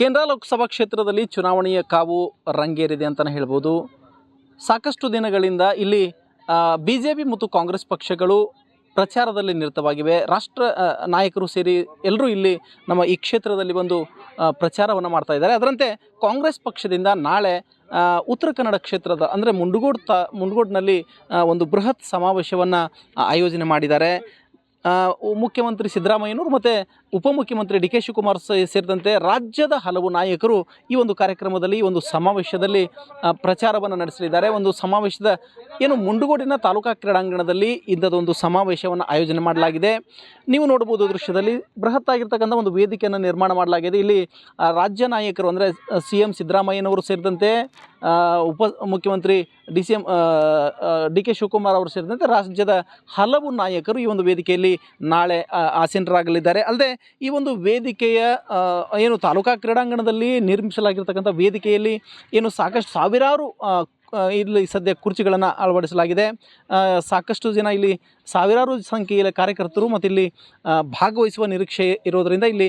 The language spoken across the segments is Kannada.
ಕೇಂದ್ರ ಲೋಕಸಭಾ ಕ್ಷೇತ್ರದಲ್ಲಿ ಚುನಾವಣೆಯ ಕಾವು ರಂಗೇರಿದೆ ಅಂತಲೇ ಹೇಳ್ಬೋದು. ಸಾಕಷ್ಟು ದಿನಗಳಿಂದ ಇಲ್ಲಿ ಬಿ ಜೆ ಪಿ ಮತ್ತು ಕಾಂಗ್ರೆಸ್ ಪಕ್ಷಗಳು ಪ್ರಚಾರದಲ್ಲಿ ನಿರತವಾಗಿವೆ. ರಾಷ್ಟ್ರ ನಾಯಕರು ಸೇರಿ ಎಲ್ಲರೂ ಇಲ್ಲಿ ನಮ್ಮ ಈ ಕ್ಷೇತ್ರದಲ್ಲಿ ಒಂದು ಪ್ರಚಾರವನ್ನು ಮಾಡ್ತಾ ಇದ್ದಾರೆ. ಅದರಂತೆ ಕಾಂಗ್ರೆಸ್ ಪಕ್ಷದಿಂದ ನಾಳೆ ಉತ್ತರ ಕನ್ನಡ ಕ್ಷೇತ್ರದ, ಅಂದರೆ ಮುಂಡಗೋಡ್ ತಾ, ಮುಂಡಗೋಡ್ನಲ್ಲಿ ಒಂದು ಬೃಹತ್ ಸಮಾವೇಶವನ್ನು ಆಯೋಜನೆ ಮಾಡಿದ್ದಾರೆ. ಮುಖ್ಯಮಂತ್ರಿ ಸಿದ್ದರಾಮಯ್ಯನವರು ಮತ್ತು ಉಪಮುಖ್ಯಮಂತ್ರಿ ಡಿ ಕೆ ಶಿವಕುಮಾರ್ ಸೇರಿದಂತೆ ರಾಜ್ಯದ ಹಲವು ನಾಯಕರು ಈ ಒಂದು ಕಾರ್ಯಕ್ರಮದಲ್ಲಿ, ಈ ಒಂದು ಸಮಾವೇಶದಲ್ಲಿ ಪ್ರಚಾರವನ್ನು ನಡೆಸಲಿದ್ದಾರೆ. ಒಂದು ಸಮಾವೇಶದ ಏನು ಮುಂಡುಗೋಡಿನ ತಾಲೂಕಾ ಕ್ರೀಡಾಂಗಣದಲ್ಲಿ ಇಂಥದ್ದೊಂದು ಸಮಾವೇಶವನ್ನು ಆಯೋಜನೆ ಮಾಡಲಾಗಿದೆ. ನೀವು ನೋಡ್ಬೋದು ದೃಶ್ಯದಲ್ಲಿ ಬೃಹತ್ ಆಗಿರ್ತಕ್ಕಂಥ ಒಂದು ವೇದಿಕೆಯನ್ನು ನಿರ್ಮಾಣ ಮಾಡಲಾಗಿದೆ. ಇಲ್ಲಿ ರಾಜ್ಯ ನಾಯಕರು ಅಂದರೆ ಸಿ ಎಂ ಸಿದ್ದರಾಮಯ್ಯನವರು ಸೇರಿದಂತೆ ಉಪ ಮುಖ್ಯಮಂತ್ರಿ D C M D K Shivakumar ಅವರು ಸೇರಿದಂತೆ ರಾಜ್ಯದ ಹಲವು ನಾಯಕರು ಈ ಒಂದು ವೇದಿಕೆಯಲ್ಲಿ ನಾಳೆ ಆಸೀನರಾಗಲಿದ್ದಾರೆ. ಅಲ್ಲದೆ ಈ ಒಂದು ವೇದಿಕೆಯ ಏನು ತಾಲೂಕಾ ಕ್ರೀಡಾಂಗಣದಲ್ಲಿ ನಿರ್ಮಿಸಲಾಗಿರ್ತಕ್ಕಂಥ ವೇದಿಕೆಯಲ್ಲಿ ಏನು ಸಾಕಷ್ಟು ಸಾವಿರಾರು ಇಲ್ಲಿ ಸದ್ಯ ಕುರ್ಚಿಗಳನ್ನು ಅಳವಡಿಸಲಾಗಿದೆ. ಸಾಕಷ್ಟು ಜನ ಇಲ್ಲಿ ಸಾವಿರಾರು ಸಂಖ್ಯೆಯಲ್ಲಿ ಕಾರ್ಯಕರ್ತರು ಮತ್ತು ಇಲ್ಲಿ ಭಾಗವಹಿಸುವ ನಿರೀಕ್ಷೆ ಇರೋದರಿಂದ ಇಲ್ಲಿ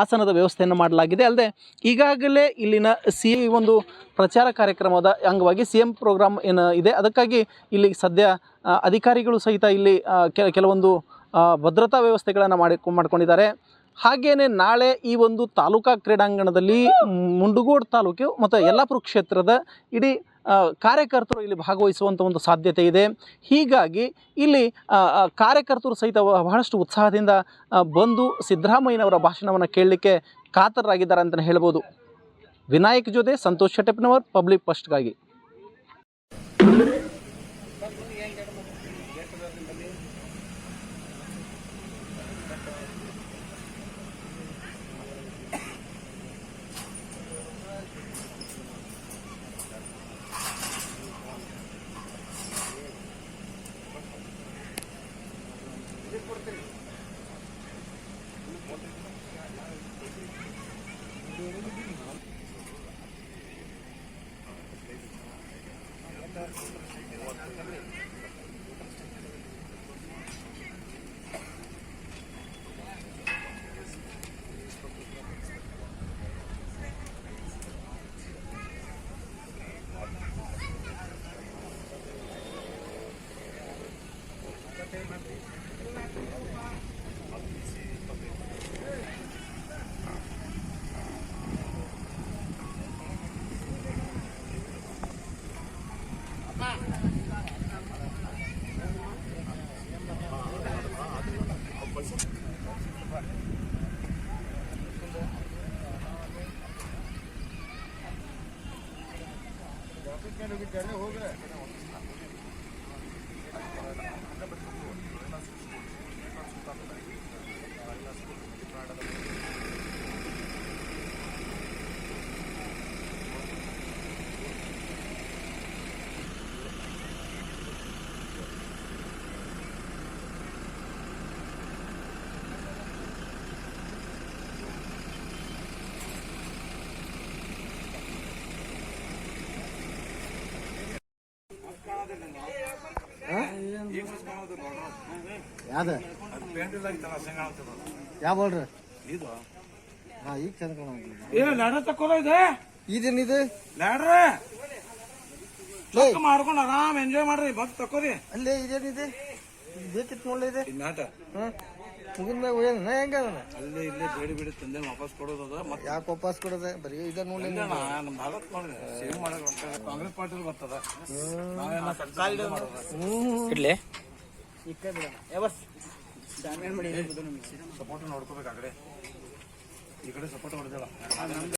ಆಸನದ ವ್ಯವಸ್ಥೆಯನ್ನು ಮಾಡಲಾಗಿದೆ. ಅಲ್ಲದೆ ಈಗಾಗಲೇ ಇಲ್ಲಿನ ಸಿ ಒಂದು ಪ್ರಚಾರ ಕಾರ್ಯಕ್ರಮದ ಅಂಗವಾಗಿ ಸಿ ಎಂ ಪ್ರೋಗ್ರಾಮ್ ಏನು ಇದೆ. ಅದಕ್ಕಾಗಿ ಇಲ್ಲಿ ಸದ್ಯ ಅಧಿಕಾರಿಗಳು ಸಹಿತ ಇಲ್ಲಿ ಕೆಲವೊಂದು ಭದ್ರತಾ ವ್ಯವಸ್ಥೆಗಳನ್ನು ಮಾಡಿ, ಮಾಡ್ಕೊಂಡಿದ್ದಾರೆ. ಹಾಗೆಯೇ ನಾಳೆ ಈ ಒಂದು ತಾಲೂಕಾ ಕ್ರೀಡಾಂಗಣದಲ್ಲಿ ಮುಂಡಗೋಡ್ ತಾಲೂಕು ಮತ್ತು ಯಲ್ಲಾಪುರ ಕ್ಷೇತ್ರದ ಇಡೀ ಕಾರ್ಯಕರ್ತರು ಇಲ್ಲಿ ಭಾಗವಹಿಸುವಂಥ ಒಂದು ಸಾಧ್ಯತೆ ಇದೆ. ಹೀಗಾಗಿ ಇಲ್ಲಿ ಕಾರ್ಯಕರ್ತರು ಸಹಿತ ಬಹಳಷ್ಟು ಉತ್ಸಾಹದಿಂದ ಬಂದು ಸಿದ್ದರಾಮಯ್ಯನವರ ಭಾಷಣವನ್ನು ಕೇಳಲಿಕ್ಕೆ ಕಾತರರಾಗಿದ್ದಾರೆ ಅಂತಲೇ ಹೇಳ್ಬೋದು. ವಿನಾಯಕ್ ಜೊತೆ ಸಂತೋಷ್ ಶೆಟ್ಟಪ್ಪನವರ್, ಪಬ್ಲಿಕ್ ಫಸ್ಟ್ಗಾಗಿ ಹೋಗ್ರೆ ಯಾವ್ದು? ಯಾವ ಬೋಲ್ರಿ ಹಾ ಈಗ ಚಂದ ಏನು ಲ್ಯಾಡರ್ ತಕ್ಕೋದ ಇದೆ? ಲ್ಯಾಡ್ರ ಮಾಡ್ಕೊಂಡು ಆರಾಮ್ ಎಂಜಾಯ್ ಮಾಡ್ರಿ ಬಂದ್ ತಕೋರಿ ಅಲ್ಲೇ ಇದೇನಿದೆ? ಬೇಕಿತ್ತು ನೋಡ್ಲಿ ಇದೆ. ಮ್ಯಾಟ ಹಾ. ಮುಗಿದ ಮ್ಯಾಗ ಏನು ನಾ ಹೆಂಗ ಅದನ್ನ ಅಲ್ಲೇ ಇಲ್ಲೇ ಬೇಡಿ ಬೇಡಿ ತಂದೆ ವಾಪಸ್ ಕೊಡೋದದ ಮತ್ತೆ ಯಾಕೆ ವಾಪಸ್ ಕೊಡೋದೆ? ಬರೀ ಇದ ನೋಡಿ ನಮ್ಮ ಭಾರತ್ ನೋಡ್ರಿ ಸೇವ್ ಮಾಡಕ್ ಹೊಂಟಾರ. ಕಾಂಗ್ರೆಸ್ ಪಾರ್ಟಿ ಬರ್ತದ. ನಾವೇನ ಸರ್ಕಾರ ಮಾಡೋದ. ಸಪೋರ್ಟ್ ನೋಡ್ಕೋಬೇಕು ಆ ಕಡೆ. ಈ ಕಡೆ ಸಪೋರ್ಟ್ ಹೊಡೆದಿಲ್ಲ